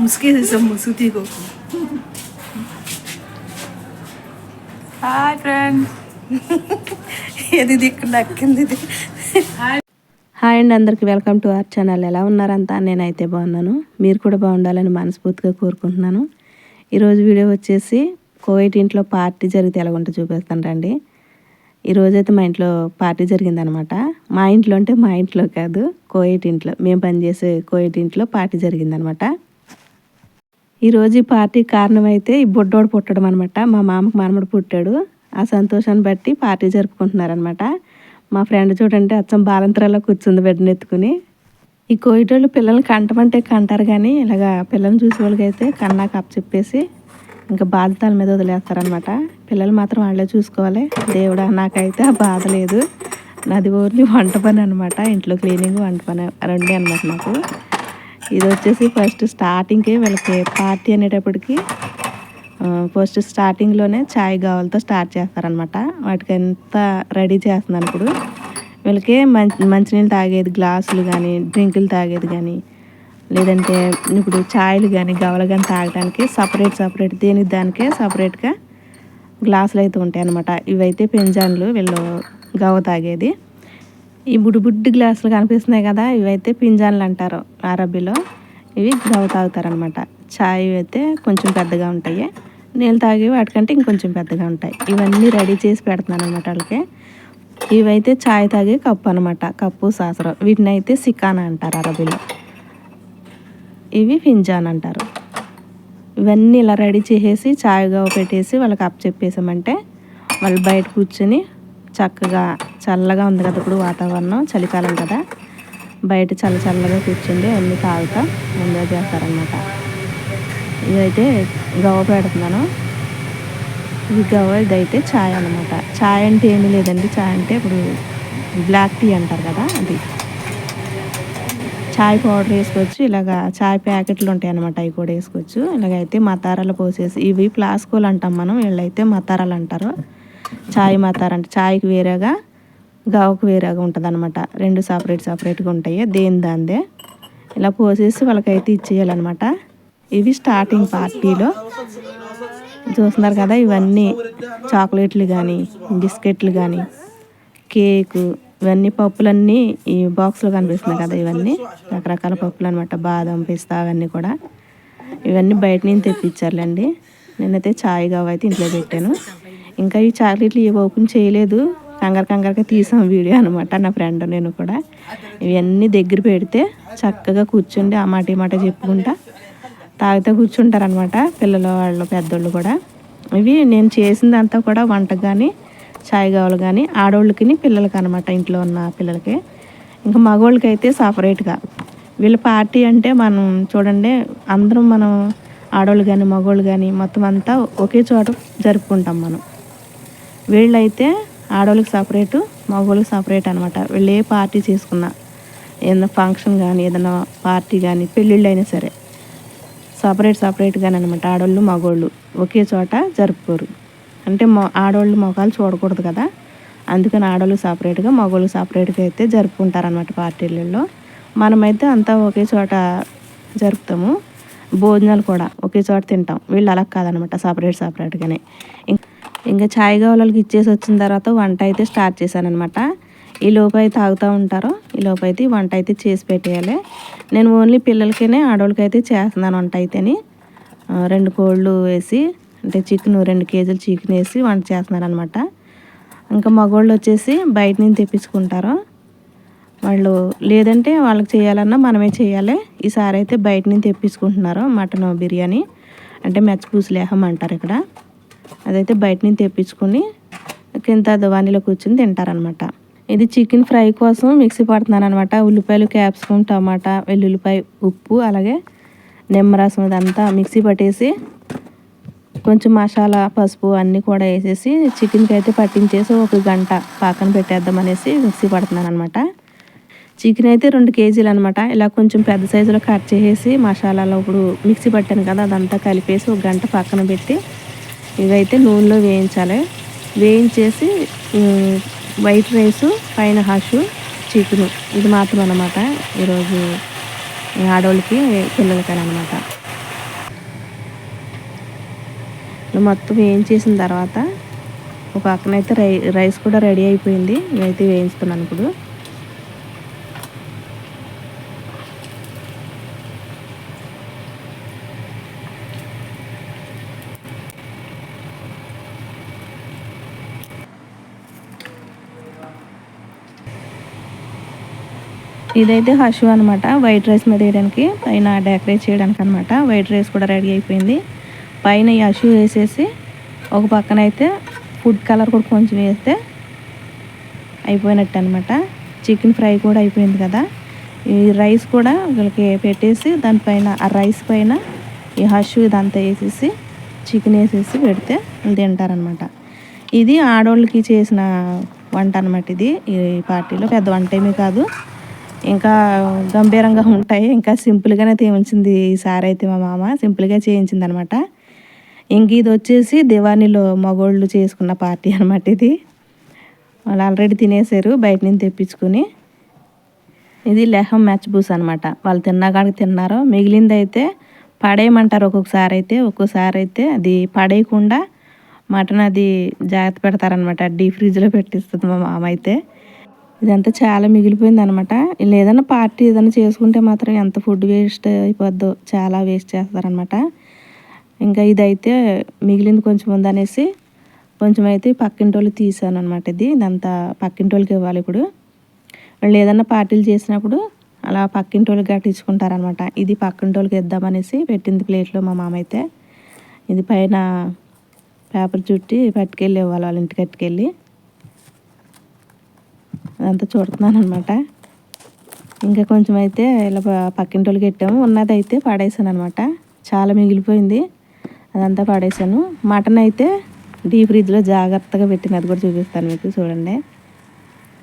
ముసుగేసేసాం ముసుగు తీకోకు hi friend ఇది దిక్కు నక్కింది హాయ్ అండి అందరికి వెల్కమ్ టు అవర్ ఛానల్. ఎలా ఉన్నారంతా? నేనైతే బాగున్నాను. మీరు కూడా బాగుండాలని మనస్ఫూర్తిగా కోరుకుంటున్నాను. ఈరోజు వీడియో వచ్చేసి కోవిడ్ ఇంట్లో పార్టీ జరిగితే ఎలా ఉంటుందో చూపిస్తాను రండి. ఈరోజు అయితే మా ఇంట్లో పార్టీ జరిగిందనమాట. మా ఇంట్లో అంటే మా ఇంట్లో కాదు కోయిట్ ఇంట్లో. మేము పనిచేసే కోయిట్ ఇంట్లో పార్టీ జరిగిందనమాట. ఈరోజు ఈ పార్టీ కారణం అయితే ఈ బుడ్డోడు పుట్టడం అనమాట మా మామకు మనమడు పుట్టాడు. ఆ సంతోషాన్ని బట్టి పార్టీ జరుపుకుంటున్నారనమాట మా ఫ్రెండ్ చూడండి అచ్చం బాలంతరాల్లో కూర్చుంది బిడ్డను ఎత్తుకుని. ఈ కోయిటోళ్ళు పిల్లల్ని కంటమంటే కంటారు కానీ ఇలాగా పిల్లల్ని చూసే వాళ్ళకైతే కన్నాకు అప్ చెప్పేసి ఇంకా బాధ్యతల మీద వదిలేస్తారనమాట పిల్లలు మాత్రం వాళ్ళే చూసుకోవాలి. దేవుడా నాకైతే ఆ బాధ లేదు. నాది ఓన్లీ వంట పని అనమాట ఇంట్లో క్లీనింగ్ వంట పని రెండే అనమాట నాకు ఇది వచ్చేసి ఫస్ట్ స్టార్టింగ్కి వీళ్ళకి పార్టీ అనేటప్పటికి ఫస్ట్ స్టార్టింగ్లోనే చాయ్ గావాలతో స్టార్ట్ చేస్తారనమాట వాటికి ఎంత రెడీ చేస్తున్నాను ఇప్పుడు. వీళ్ళకి మంచి మంచినీళ్ళు తాగేది గ్లాసులు కానీ డ్రింకులు తాగేది కానీ లేదంటే ఇప్పుడు ఛాయ్లు కానీ గవలు కానీ తాగడానికి సపరేట్ సపరేట్ దేనికి దానికే సపరేట్గా గ్లాసులు అయితే ఉంటాయి అనమాట ఇవైతే పెంజాన్లు వీళ్ళు గవ తాగేది. ఈ బుడ్డి గ్లాసులు కనిపిస్తున్నాయి కదా ఇవైతే పింజాన్లు అంటారు అరబీలో. ఇవి గవ తాగుతారనమాట ఛాయ్ అయితే కొంచెం పెద్దగా ఉంటాయి. నీళ్ళు తాగి వాటికంటే ఇంకొంచెం పెద్దగా ఉంటాయి. ఇవన్నీ రెడీ చేసి పెడుతున్నాను అనమాట వాళ్ళకి. ఇవైతే ఛాయ్ తాగే కప్పు అనమాట కప్పు సాసరం. వీటిని అయితే సికానా అంటారు అరబీలో. ఇవి ఫింజాన్ అంటారు. ఇవన్నీ ఇలా రెడీ చేసేసి ఛాయ్గా పెట్టేసి వాళ్ళకి అప్ చెప్పేసామంటే వాళ్ళు బయట కూర్చొని చక్కగా చల్లగా ఉంది కదా ఇప్పుడు వాతావరణం చలికాలం కదా. బయట చల్ల చల్లగా కూర్చుండి అన్నీ తాగుతా ఎంజాయ్ చేస్తారనమాట ఇదైతే గవ్వ పెడుతున్నాను. ఇది గవ్వ ఇదైతే ఛాయ్ అనమాట ఛాయ్ అంటే ఏమీ లేదండి. ఛాయ్ అంటే ఇప్పుడు బ్లాక్ టీ అంటారు కదా అది. చాయ్ పౌడర్ వేసుకోవచ్చు ఇలాగ చాయ్ ప్యాకెట్లు ఉంటాయి అనమాట అవి కూడా వేసుకోవచ్చు. ఇలాగైతే మతారాలు పోసేసి ఇవి ప్లాస్కోలు అంటాం మనం వీళ్ళైతే మతారాలు అంటారు. చాయ్ మతారు అంటే చాయ్కి వేరేగా గావకు వేరేగా ఉంటుంది అనమాట రెండు సపరేట్ సపరేట్గా ఉంటాయి. దేని దాందే? ఇలా పోసేసి వాళ్ళకైతే ఇచ్చేయాలన్నమాట. ఇవి స్టార్టింగ్ పార్టీలో చూస్తున్నారు కదా ఇవన్నీ చాక్లెట్లు కానీ బిస్కెట్లు కానీ కేకు ఇవన్నీ పప్పులన్నీ ఈ బాక్స్లో కనిపిస్తున్నాయి కదా ఇవన్నీ. రకరకాల పప్పులు అనమాట బాదం పిస్తా అవన్నీ కూడా. ఇవన్నీ బయట నుంచి తెప్పించారులేండి. నేనైతే చాయ్ కావైతే అయితే ఇంట్లో పెట్టాను. ఇంకా ఈ చాక్లెట్లు ఇవి ఓపెన్ చేయలేదు. కంగారు కంగారుగా తీసాం వీడియో అనమాట నా ఫ్రెండ్ నేను కూడా. ఇవన్నీ దగ్గర పెడితే చక్కగా కూర్చుండి ఆ మాట ఈ మాట చెప్పుకుంటా. తాగితే కూర్చుంటారనమాట పిల్లలు వాళ్ళు పెద్దోళ్ళు కూడా. ఇవి నేను చేసిందంతా కూడా వంటకు కానీ చాయ్ కావాలి కానీ ఆడవాళ్ళకి పిల్లలకి అనమాట ఇంట్లో ఉన్న పిల్లలకి. ఇంకా మగవాళ్ళకి అయితే సపరేట్గా వీళ్ళ పార్టీ అంటే మనం చూడండి అందరం మనం ఆడవాళ్ళు కానీ మగవాళ్ళు కానీ మొత్తం అంతా ఒకే చోట జరుపుకుంటాం మనం. వీళ్ళైతే ఆడవాళ్ళకి సపరేటు మగవాళ్ళకి సపరేట్ అనమాట వీళ్ళు ఏ పార్టీ చేసుకున్నా. ఏదైనా ఫంక్షన్ కానీ ఏదైనా పార్టీ కానీ పెళ్ళిళ్ళు అయినా సరే. సపరేట్ సపరేట్గానే అనమాట ఆడవాళ్ళు మగవాళ్ళు ఒకే చోట జరుపుకోరు. అంటే మొ ఆడవాళ్ళు మొఖాలు చూడకూడదు కదా. అందుకని ఆడవాళ్ళు సపరేట్గా మగవాళ్ళు సపరేట్గా అయితే జరుపుకుంటారనమాట పార్టీలలో. మనమైతే అంతా ఒకే చోట జరుపుతాము. భోజనాలు కూడా ఒకే చోట తింటాం. వీళ్ళు అలా కాదనమాట సపరేట్ సపరేట్గానే. ఇంకా ఇంకా ఛాయ్ వాళ్ళకి ఇచ్చేసి వచ్చిన తర్వాత వంట అయితే స్టార్ట్ చేశానమాట ఈ లోపు అయితే తాగుతూ ఉంటారు. ఈ లోపు అయితే వంట అయితే చేసి పెట్టేయాలి. నేను ఓన్లీ పిల్లలకైనా ఆడవాళ్ళకైతే చేస్తున్నాను వంట అయితేని. రెండు కోళ్ళు వేసి అంటే చికెన్ రెండు కేజీలు చికెన్ వేసి వంట చేస్తున్నారు అనమాట ఇంకా మగవాళ్ళు వచ్చేసి బయట నుంచి తెప్పించుకుంటారు. వాళ్ళు లేదంటే వాళ్ళకి చేయాలన్నా మనమే చేయాలి. ఈసారి అయితే బయట నుంచి తెప్పించుకుంటున్నారు మటన్ బిర్యానీ. అంటే మెచ్చపూసి లేహం అంటారు ఇక్కడ. అదైతే బయట నుంచి తెప్పించుకొని కింద దవానీలో కూర్చొని తింటారనమాట ఇది చికెన్ ఫ్రై కోసం మిక్సీ పడుతున్నాను అనమాట ఉల్లిపాయలు క్యాప్సికమ్ టమాటా వెల్లుల్లిపాయ ఉప్పు అలాగే నిమ్మరసం ఇదంతా మిక్సీ పట్టేసి కొంచెం మసాలా పసుపు అన్నీ కూడా వేసేసి చికెన్కి అయితే పట్టించేసి ఒక గంట పక్కన పెట్టేద్దాం అనేసి మిక్సీ పడుతున్నాను అనమాట చికెన్ అయితే రెండు కేజీలు అనమాట ఇలా కొంచెం పెద్ద సైజులో కట్ చేసేసి మసాలాలో ఇప్పుడు మిక్సీ పట్టాను కదా అదంతా కలిపేసి ఒక గంట పక్కన పెట్టి ఇవైతే నూనెలో వేయించాలి. వేయించేసి వైట్ రైస్ పైన హాషు చికెను ఇది మాత్రం అనమాట ఈరోజు ఆడవాళ్ళకి పిల్లలకని అనమాట మొత్తం వేయించేసిన తర్వాత ఒక పక్కనైతే రై రైస్ కూడా రెడీ అయిపోయింది. ఇవైతే వేయించుకున్నాను ఇప్పుడు. ఇదైతే హషు అనమాట వైట్ రైస్ మీద వేయడానికి పైన డెకరేట్ చేయడానికి అనమాట వైట్ రైస్ కూడా రెడీ అయిపోయింది. పైన ఈ హషు వేసేసి ఒక పక్కన అయితే ఫుడ్ కలర్ కూడా కొంచెం వేస్తే అయిపోయినట్టు అనమాట చికెన్ ఫ్రై కూడా అయిపోయింది కదా. ఈ రైస్ కూడా వీళ్ళకి పెట్టేసి దానిపైన ఆ రైస్ పైన ఈ హషు ఇదంతా వేసేసి చికెన్ వేసేసి పెడితే తింటారనమాట ఇది ఆడవాళ్ళకి చేసిన వంట అనమాట ఇది. ఈ పార్టీలో పెద్ద వంట ఏమీ కాదు. ఇంకా గంభీరంగా ఉంటాయి. ఇంకా సింపుల్గానే తేమించింది ఈసారి అయితే మా మామ. సింపుల్గా చేయించింది అనమాట ఇంక ఇది వచ్చేసి దివాణిలో మగోళ్ళు చేసుకున్న పార్టీ అనమాట ఇది. వాళ్ళు ఆల్రెడీ తినేసారు బయట నుంచి తెప్పించుకుని. ఇది లెహం మ్యాచ్ బూస్ అనమాట. వాళ్ళు తిన్నాకాడికి తిన్నారు మిగిలింది అయితే పడేయమంటారు ఒక్కొక్కసారి అయితే. ఒక్కోసారి అయితే అది పడేయకుండా మటన్ అది జాగ్రత్త పెడతారనమాట. డీ ఫ్రిడ్జ్లో పెట్టిస్తుంది మా మామ అయితే. ఇదంతా చాలా మిగిలిపోయింది అనమాట వీళ్ళు ఏదైనా పార్టీ ఏదైనా చేసుకుంటే మాత్రం ఎంత ఫుడ్ వేస్ట్ అయిపోద్దో చాలా వేస్ట్ చేస్తారనమాట. ఇంకా ఇదైతే మిగిలింది కొంచెం ఉందనేసి కొంచెం అయితే పక్కింటి వాళ్ళు తీసాను అనమాట ఇది. ఇదంతా పక్కింటి వాళ్ళకి ఇవ్వాలి ఇప్పుడు. వాళ్ళు ఏదైనా పార్టీలు చేసినప్పుడు అలా పక్కింటి వాళ్ళకి కట్టించుకుంటారనమాట. ఇది పక్కింటి వాళ్ళకి ఇద్దామనేసి పెట్టింది ప్లేట్లో మా మామ అయితే ఇది పైన పేపర్ చుట్టి పట్టుకెళ్ళి ఇవ్వాలి వాళ్ళ ఇంటికి కట్టుకెళ్ళి. అదంతా చూడుతున్నాను అనమాట ఇంకా కొంచెం అయితే ఇలా ప- పక్కింటి వాళ్ళకి పెట్టాము ఉన్నది అయితే పడేసాను అనమాట చాలా మిగిలిపోయింది. అదంతా పడేసాను. మటన్ అయితే డీ ఫ్రిడ్జ్లో జాగ్రత్తగా పెట్టిన అది కూడా చూపిస్తాను మీకు చూడండి.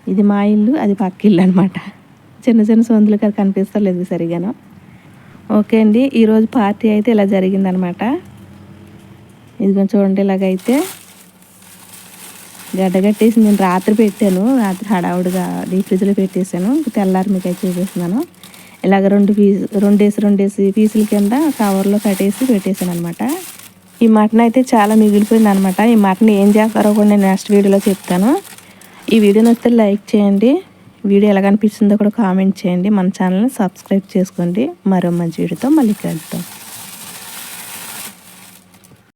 ఇది మా ఇల్లు అది పక్క ఇల్లు అనమాట చిన్న చిన్న సొందులు కదా కనిపిస్తలేదు సరిగాను. ఓకే అండి. ఈరోజు పార్టీ అయితే ఇలా జరిగిందనమాట ఇదిగో చూడండి ఇలాగైతే. గడ్డగట్టేసి నేను రాత్రి పెట్టాను. రాత్రి హడావుడిగా డీప్ ఫ్రిడ్జ్లో పెట్టేశాను. తెల్లారి మీకు అయితే చూపిస్తున్నాను. ఇలాగ రెండు పీస్ రెండేసి రెండేసి పీసుల కింద కవర్లో కట్టేసి పెట్టేశాను అనమాట ఈ మటన్ అయితే చాలా మిగిలిపోయింది అనమాట ఈ మటన్ ఏం చేస్తారో కూడా నేను నెక్స్ట్ వీడియోలో చెప్తాను. ఈ వీడియో నచ్చితే లైక్ చేయండి. వీడియో ఎలా కనిపిస్తుందో కూడా కామెంట్ చేయండి. మన ఛానల్ని సబ్స్క్రైబ్ చేసుకోండి. మరో మంచి వీడియోతో మళ్ళీ కలుద్దాం.